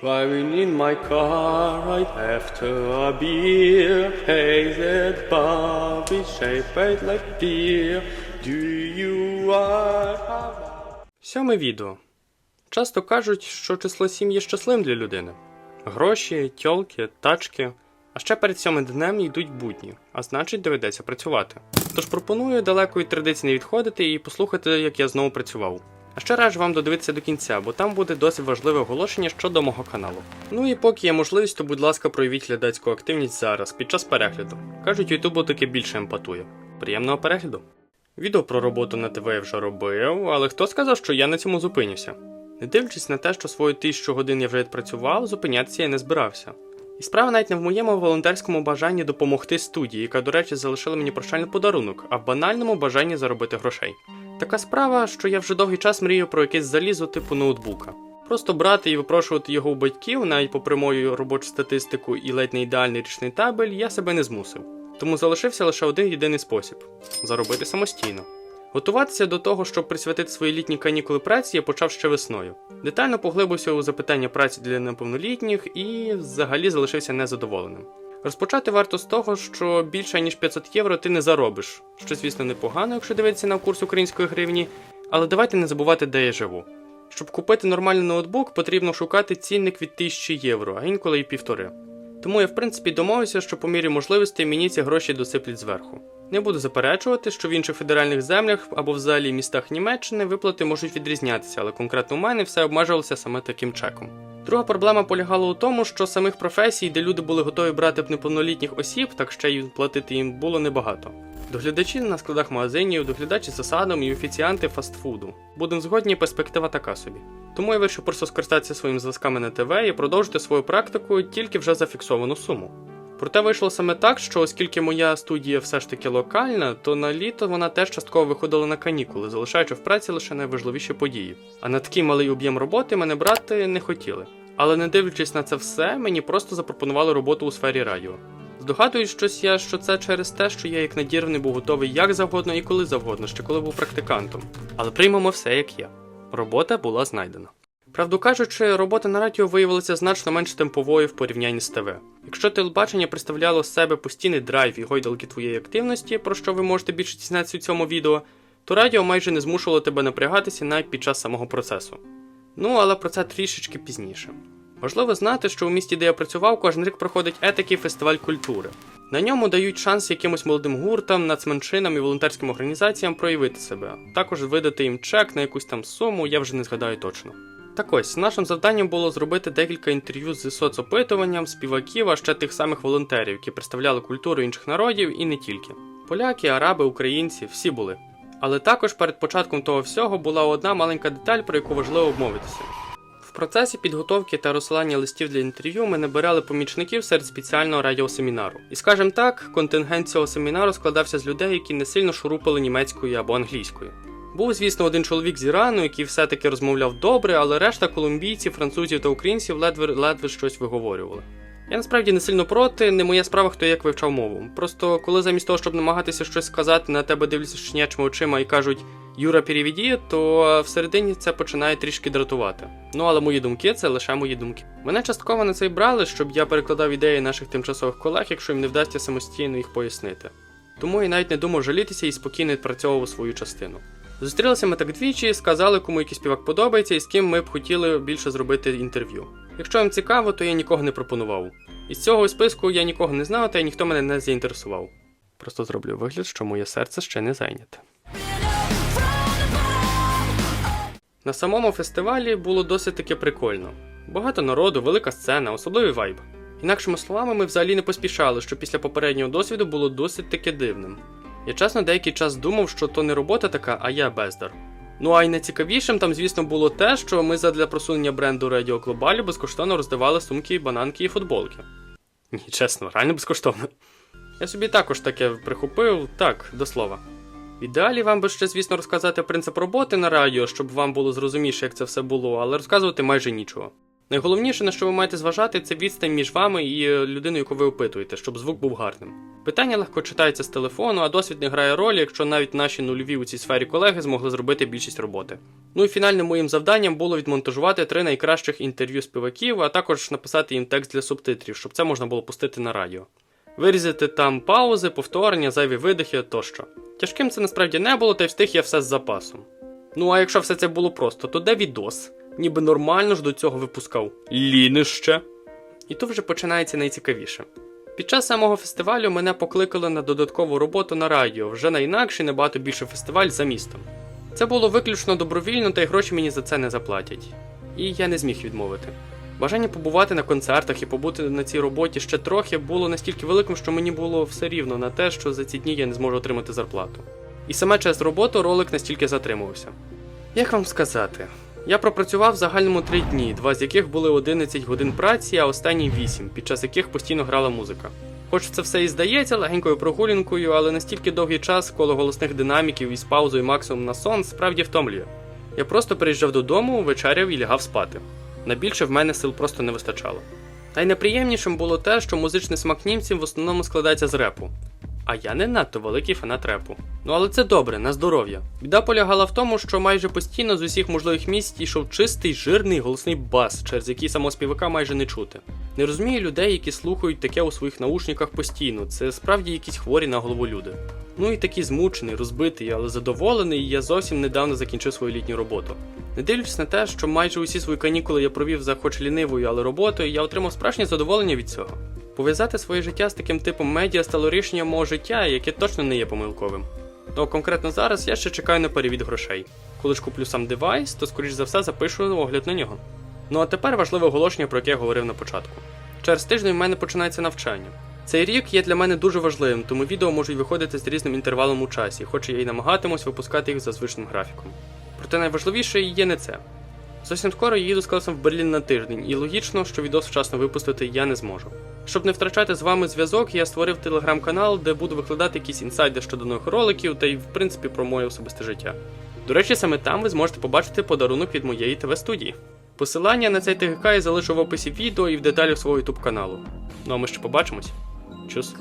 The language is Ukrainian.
Driving in my car right after a beer, hated Bobby shaped like deer. Do you want Сьоме відео. Часто кажуть, що число сім є щасливим для людини. Гроші, тьолки, тачки. А ще перед сьомим днем йдуть будні, а значить доведеться працювати. Тож пропоную далеко від традиції не відходити і послухати, як я знову працював. А ще раджу вам додивитися до кінця, бо там буде досить важливе оголошення щодо мого каналу. Ну і поки є можливість, то будь ласка, проявіть глядацьку активність зараз, під час перегляду. Кажуть, Ютубу таки більше емпатує. Приємного перегляду! Відео про роботу на ТВ я вже робив, але хто сказав, що я на цьому зупинюся? Не дивлячись на те, що свою тисячу годин я вже відпрацював, зупинятися я не збирався. І справа навіть не в моєму волонтерському бажанні допомогти студії, яка, до речі, залишила мені прощальний подарунок, а в банальному бажанні заробити грошей. Така справа, що я вже довгий час мрію про якесь залізо типу ноутбука. Просто брати і випрошувати його у батьків, навіть попри мою робочу статистику і ледь не ідеальний річний табель, я себе не змусив. Тому залишився лише один єдиний спосіб заробити самостійно. Готуватися до того, щоб присвятити свої літні канікули праці, я почав ще весною. Детально поглибився у запитання праці для неповнолітніх і взагалі залишився незадоволеним. Розпочати варто з того, що більше ніж 500 євро ти не заробиш, що, звісно, непогано, якщо дивитися на курс української гривні, але давайте не забувати, де я живу. Щоб купити нормальний ноутбук, потрібно шукати цінник від 1000 євро, а інколи і півтори. Тому я, в принципі, домовився, що по мірі можливості мені ці гроші досиплять зверху. Не буду заперечувати, що в інших федеральних землях або взагалі містах Німеччини виплати можуть відрізнятися, але конкретно у мене все обмежувалося саме таким чеком. Друга проблема полягала у тому, що самих професій, де люди були готові брати б неповнолітніх осіб, так ще й платити їм було небагато. Доглядачі на складах магазинів, доглядачі за садом і офіціанти фастфуду. Будемо згодні, перспектива така собі. Тому я вирішив просто скористатися своїми зв'язками на ТВ і продовжити свою практику тільки вже за фіксовану суму. Проте вийшло саме так, що оскільки моя студія все ж таки локальна, то на літо вона теж частково виходила на канікули, залишаючи в праці лише найважливіші події. А на такий малий об'єм роботи мене брати не хотіли. Але не дивлячись на це все, мені просто запропонували роботу у сфері радіо. Здогадуюсь щось я, що це через те, що я як надірваний був готовий як завгодно і коли завгодно, ще коли був практикантом. Але приймемо все як є. Робота була знайдена. Правду кажучи, робота на радіо виявилася значно менш темповою в порівнянні з ТВ. Якщо телебачення представляло з себе постійний драйв і гойдалки твоєї активності, про що ви можете більше дізнатися у цьому відео, то радіо майже не змушувало тебе напрягатися навіть під час самого процесу. Ну, але про це трішечки пізніше. Важливо знати, що у місті, де я працював, кожен рік проходить етакий фестиваль культури. На ньому дають шанс якимось молодим гуртам, нацменшинам і волонтерським організаціям проявити себе, також видати їм чек на якусь там суму, я вже не згадаю точно. Так ось, нашим завданням було зробити декілька інтерв'ю з соцопитуванням, співаків, а ще тих самих волонтерів, які представляли культуру інших народів і не тільки. Поляки, араби, українці всі були. Але також перед початком того всього була одна маленька деталь, про яку важливо обмовитися. В процесі підготовки та розсилання листів для інтерв'ю ми набирали помічників серед спеціального радіосемінару. І скажімо так, контингент цього семінару складався з людей, які не сильно шурупали німецькою або англійською. Був, звісно, один чоловік з Ірану, який все-таки розмовляв добре, але решта колумбійців, французів та українців ледве ледве щось виговорювали. Я насправді не сильно проти, не моя справа, хто як вивчав мову. Просто коли замість того, щоб намагатися щось сказати, на тебе дивляться щенячими очима і кажуть Юра, перевіді, то всередині це починає трішки дратувати. Ну але мої думки це лише мої думки. Мене частково на це й брали, щоб я перекладав ідеї наших тимчасових колег, якщо їм не вдасться самостійно їх пояснити. Тому я навіть не думав жалітися і спокійно відпрацьовував свою частину. Зустрілися ми так двічі, сказали, кому який співак подобається і з ким ми б хотіли більше зробити інтерв'ю. Якщо вам цікаво, то я нікого не пропонував. Із цього списку я нікого не знав, та й ніхто мене не заінтересував. Просто зроблю вигляд, що моє серце ще не зайняте. На самому фестивалі було досить таки прикольно. Багато народу, велика сцена, особливий вайб. Інакшими словами, ми взагалі не поспішали, що після попереднього досвіду було досить таки дивним. Я чесно деякий час думав, що то не робота така, а я бездар. Ну а й найцікавішим там, звісно, було те, що ми задля просунення бренду Radio Global безкоштовно роздавали сумки, бананки і футболки. Ні, чесно, реально безкоштовно. Я собі також таке прихопив, так, до слова. В ідеалі вам би ще, звісно, розказати принцип роботи на радіо, щоб вам було зрозуміше, як це все було, але розказувати майже нічого. Найголовніше, на що ви маєте зважати, це відстань між вами і е, людиною, яку ви опитуєте, щоб звук був гарним. Питання легко читаються з телефону, а досвід не грає ролі, якщо навіть наші нульові у цій сфері колеги змогли зробити більшість роботи. Ну і фінальним моїм завданням було відмонтажувати три найкращих інтерв'ю співаків, а також написати їм текст для субтитрів, щоб це можна було пустити на радіо. Вирізати там паузи, повторення, зайві видихи тощо. Тяжким це насправді не було, та й встиг я все з запасом. Ну а якщо все це було просто, то де відос? Ніби нормально ж до цього випускав. Лінище. І тут вже починається найцікавіше. Під час самого фестивалю мене покликали на додаткову роботу на радіо, вже на інакший набагато більший фестиваль за містом. Це було виключно добровільно, та й гроші мені за це не заплатять. І я не зміг відмовити. Бажання побувати на концертах і побути на цій роботі ще трохи було настільки великим, що мені було все рівно на те, що за ці дні я не зможу отримати зарплату. І саме через роботу ролик настільки затримувався. Як вам сказати? Я пропрацював в загальному три дні, два з яких були 11 годин праці, а останні 8, під час яких постійно грала музика. Хоч це все і здається легенькою прогулянкою, але настільки довгий час коло голосних динаміків із паузою максимум на сон справді втомлює. Я просто приїжджав додому, вечеряв і лягав спати. На більше в мене сил просто не вистачало. Найнеприємнішим було те, що музичний смак німців в основному складається з репу. А я не надто великий фанат репу. Ну але це добре, на здоров'я. Біда полягала в тому, що майже постійно з усіх можливих місць йшов чистий, жирний голосний бас, через який самого співака майже не чути. Не розумію людей, які слухають таке у своїх наушниках постійно. Це справді якісь хворі на голову люди. Ну і такий змучений, розбитий, але задоволений, я зовсім недавно закінчив свою літню роботу. Не дивлячись на те, що майже усі свої канікули я провів за хоч лінивою, але роботою, я отримав справжнє задоволення від цього. Пов'язати своє життя з таким типом медіа стало рішенням мого життя, яке точно не є помилковим. А конкретно зараз я ще чекаю на перевід грошей. Коли ж куплю сам девайс, то скоріш за все запишу огляд на нього. Ну а тепер важливе оголошення, про яке я говорив на початку. Через тиждень в мене починається навчання. Цей рік є для мене дуже важливим, тому відео можуть виходити з різним інтервалом у часі, хоч я й намагатимусь випускати їх за звичним графіком. Проте найважливіше є не це. Зовсім скоро я їду з класом в Берлін на тиждень, і логічно, що відос вчасно випустити я не зможу. Щоб не втрачати з вами зв'язок, я створив телеграм-канал, де буду викладати якісь інсайди щодо нових роликів та й в принципі про моє особисте життя. До речі, саме там ви зможете побачити подарунок від моєї ТВ-студії. Посилання на цей ТГК я залишу в описі відео і в деталях свого YouTube каналу. Ну а ми ще побачимось. Чус!